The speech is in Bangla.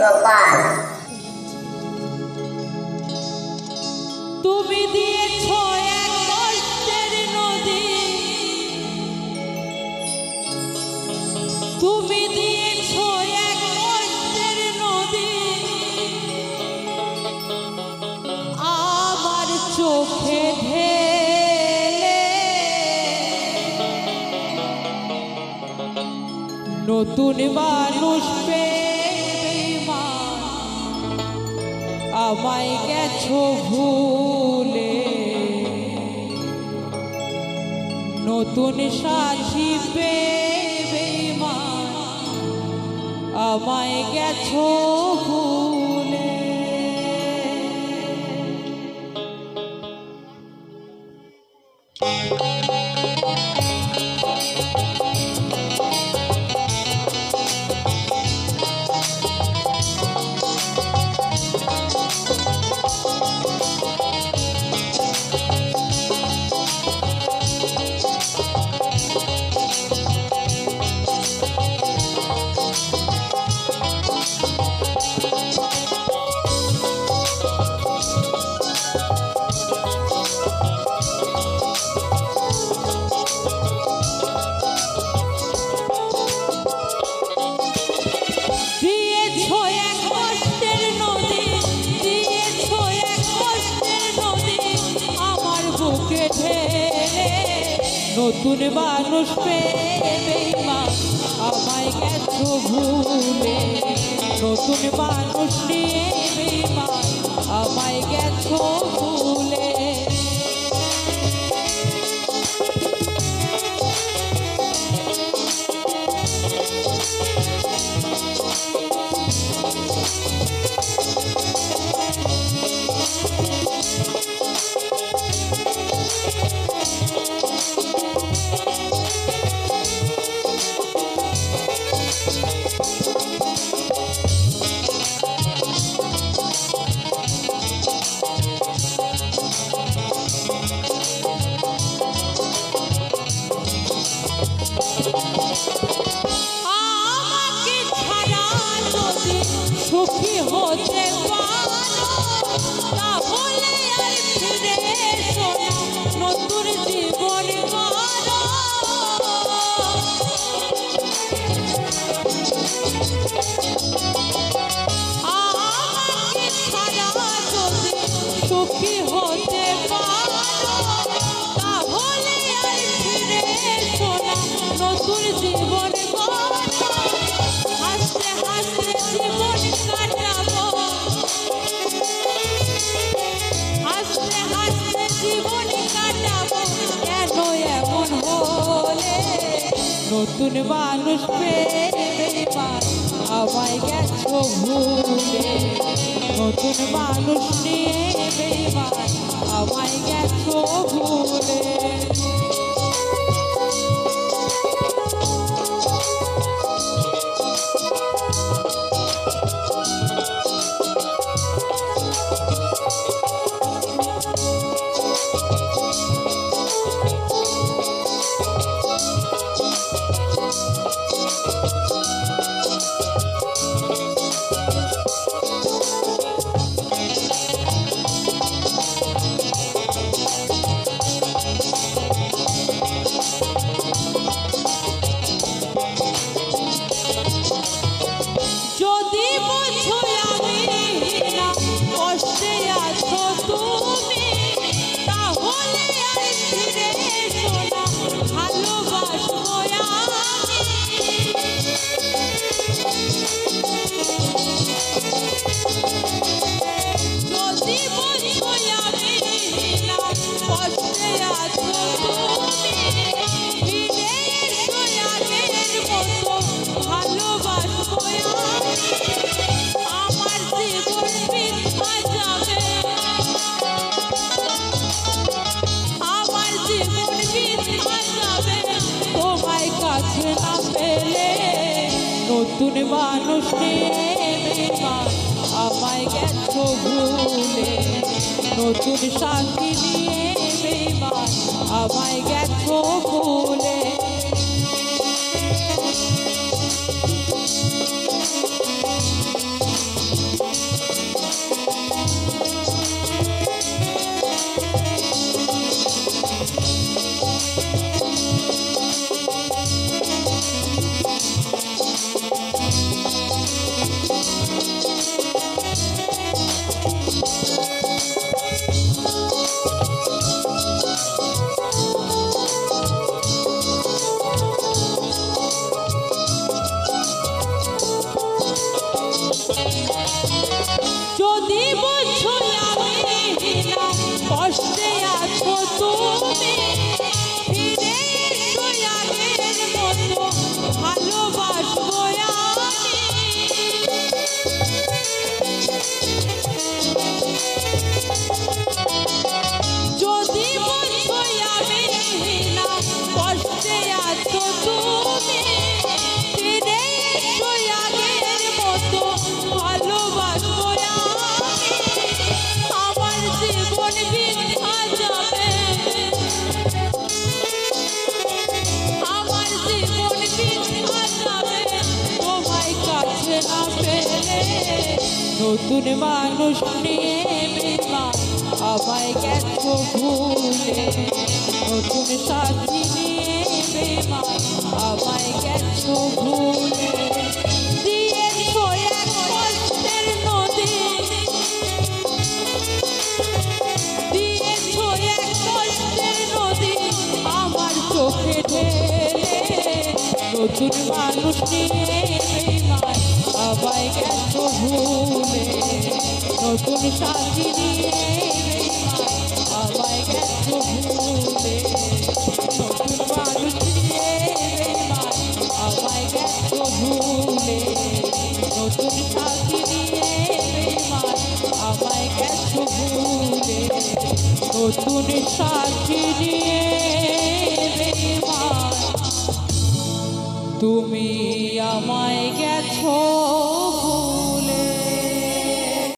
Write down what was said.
গোপাল তুমি দিয়েছ এক কষ্টের নদী। তুমি দিয়েছ এক কষ্টের নদী। আমার চোখে ঢেলে নতুন মানুষ বেঈমান আমায় গেছো ভুলে। নতুন সাথী বেমান আমায় গেছো ভুলে। দিয়েছ নতুন মানুষ পেবে মা আমায় গেছো ভুলে? নতুন মানুষ নিয়ে মা আমায় গেছো ভুলে? সুখী হতে তাহলে আর ফিরে এসো নতুন জীবন সুখী হতে তাহলে আর ফিরে এসো নতুন জীবন নতুন মানুষ পেয়ে আমায় গেছো ভুলে। নতুন মানুষ নিয়ে আমায় গেছো ভুলে। নতুন মানুষ আমায় গেছো ভুলে নতুন শান্তি নিয়ে আমায় গেছো ভুলে নতুন মানুষ নিয়ে আমায় গেছো ভুলে? নতুন সাথী নিয়ে আমায় গেছো ভুলে? নতুন মানুষ নিয়ে আমায় গেছো ভুলে নতুন সাথী নিয়ে আমায় গেছো ভুলে নতুন মানুষ নিয়ে আমায় গেছো ভুলে নতুন সাথী নিয়ে আমায় গেছো ভুলে নতুন সাথী নিয়ে তুমি আমায় গেছো।